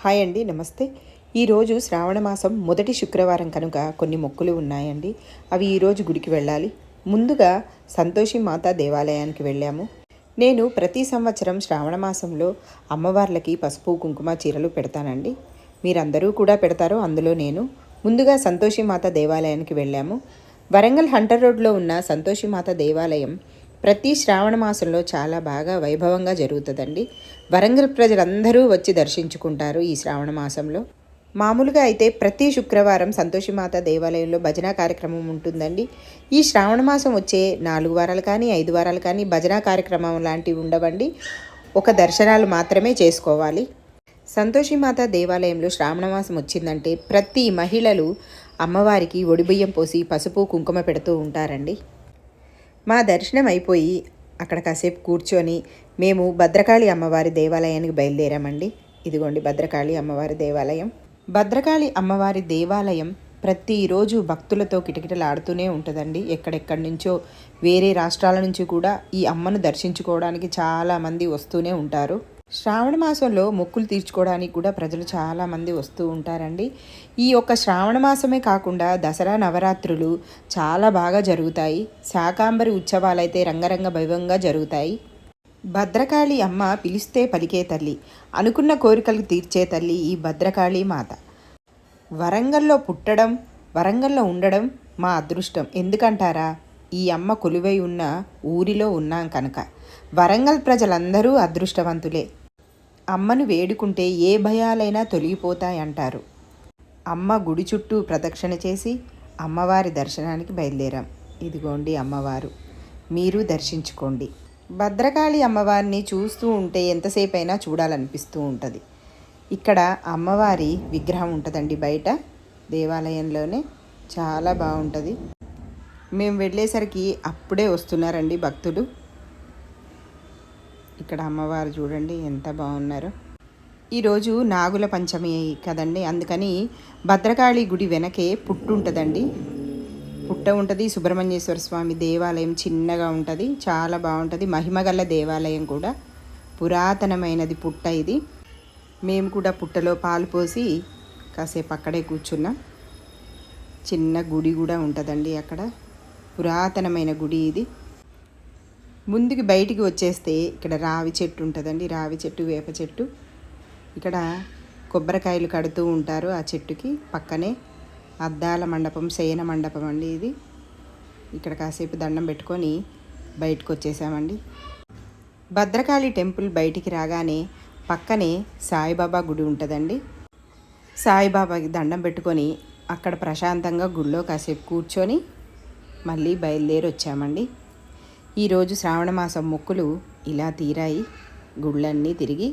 Hi అండి నమస్తే. ఈరోజు శ్రావణ మాసం మొదటి శుక్రవారం కనుక కొన్ని మొక్కులు ఉన్నాయండి. అవి ఈరోజు గుడికి వెళ్ళాలి. ముందుగా సంతోషి మాత దేవాలయానికి వెళ్ళాము. నేను ప్రతి సంవత్సరం శ్రావణ మాసంలో అమ్మవార్లకి పసుపు కుంకుమ చీరలు పెడతానండి. మీరందరూ కూడా పెడతారో అందులో నేను. ముందుగా సంతోషి మాత దేవాలయానికి వెళ్ళాము. వరంగల్ హంటర్ రోడ్లో ఉన్న సంతోషి మాత దేవాలయం ప్రతి శ్రావణ మాసంలో చాలా బాగా వైభవంగా జరుగుతుందండి. వరంగల్ ప్రజలందరూ వచ్చి దర్శించుకుంటారు ఈ శ్రావణ మాసంలో. మామూలుగా అయితే ప్రతి శుక్రవారం సంతోషిమాత దేవాలయంలో భజన కార్యక్రమం ఉంటుందండి. ఈ శ్రావణ మాసం వచ్చే నాలుగు వారాలు కానీ ఐదు వారాలు కానీ భజన కార్యక్రమం లాంటివి ఉండవండి. ఒక దర్శనాలు మాత్రమే చేసుకోవాలి. సంతోషిమాత దేవాలయంలో శ్రావణ మాసం వచ్చిందంటే ప్రతి మహిళలు అమ్మవారికి ఒడిబియ్యం పోసి పసుపు కుంకుమ పెడుతూ ఉంటారండి. మా దర్శనం అయిపోయి అక్కడ కాసేపు కూర్చొని మేము భద్రకాళి అమ్మవారి దేవాలయానికి బయలుదేరామండి. ఇదిగోండి భద్రకాళి అమ్మవారి దేవాలయం. భద్రకాళి అమ్మవారి దేవాలయం ప్రతిరోజు భక్తులతో కిటకిటలాడుతూనే ఉంటుందండి. ఎక్కడెక్కడి నుంచో వేరే రాష్ట్రాల నుంచి కూడా ఈ అమ్మను దర్శించుకోవడానికి చాలామంది వస్తూనే ఉంటారు. శ్రావణ మాసంలో మొక్కులు తీర్చుకోవడానికి కూడా ప్రజలు చాలామంది వస్తూ ఉంటారండి. ఈ యొక్క శ్రావణ మాసమే కాకుండా దసరా నవరాత్రులు చాలా బాగా జరుగుతాయి. శాకాంబరి ఉత్సవాలైతే రంగరంగ వైభవంగా జరుగుతాయి. భద్రకాళి అమ్మ పిలిస్తే పలికే తల్లి అనుకున్న కోరికలు తీర్చే తల్లి ఈ భద్రకాళి మాత. వరంగల్లో పుట్టడం వరంగల్లో ఉండడం మా అదృష్టం. ఎందుకంటారా? ఈ అమ్మ కొలువై ఉన్న ఊరిలో ఉన్నాం కనుక. వరంగల్ ప్రజలందరూ అదృష్టవంతులే. అమ్మను వేడుకుంటే ఏ భయాలైనా తొలగిపోతాయంటారు. అమ్మ గుడి చుట్టూ ప్రదక్షిణ చేసి అమ్మవారి దర్శనానికి బయలుదేరాం. ఇదిగోండి అమ్మవారు మీరు దర్శించుకోండి. భద్రకాళి అమ్మవారిని చూస్తూ ఉంటే ఎంతసేపైనా చూడాలనిపిస్తూ ఉంటుంది. ఇక్కడ అమ్మవారి విగ్రహం ఉంటుందండి బయట. దేవాలయంలోనే చాలా బాగుంటుంది. మేము వెళ్ళేసరికి అప్పుడే వస్తున్నారండి భక్తులు. ఇక్కడ అమ్మవారు చూడండి ఎంత బాగున్నారో. ఈరోజు నాగుల పంచమి కదండి అందుకని భద్రకాళి గుడి వెనకే పుట్టు ఉంటుందండి. పుట్ట ఉంటుంది సుబ్రహ్మణ్యేశ్వర స్వామి దేవాలయం చిన్నగా ఉంటుంది చాలా బాగుంటుంది మహిమగల దేవాలయం కూడా. పురాతనమైనది పుట్ట ఇది. మేము కూడా పుట్టలో పాలు పోసి కాసేపు అక్కడే కూర్చున్నాం. చిన్న గుడి కూడా ఉంటుందండి అక్కడ. పురాతనమైన గుడి ఇది. ముందుకి బయటికి వచ్చేస్తే ఇక్కడ రావి చెట్టు ఉంటుందండి. రావి చెట్టు వేప చెట్టు. ఇక్కడ కొబ్బరికాయలు కడుతూ ఉంటారు ఆ చెట్టుకి పక్కనే. అద్దాల మండపం శయన మండపం అండి ఇది. ఇక్కడ కాసేపు దండం పెట్టుకొని బయటకు వచ్చేసామండి. భద్రకాళి టెంపుల్ బయటికి రాగానే పక్కనే సాయిబాబా గుడి ఉంటుందండి. సాయిబాబాకి దండం పెట్టుకొని అక్కడ ప్రశాంతంగా గుడిలో కాసేపు కూర్చొని మళ్ళీ బయలుదేరి వచ్చామండి ఈరోజు శ్రావణమాసం మొక్కులు ఇలా తీరాయి. గుళ్ళన్నీ తిరిగి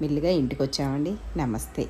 మెల్లిగా ఇంటికి వచ్చామండి నమస్తే.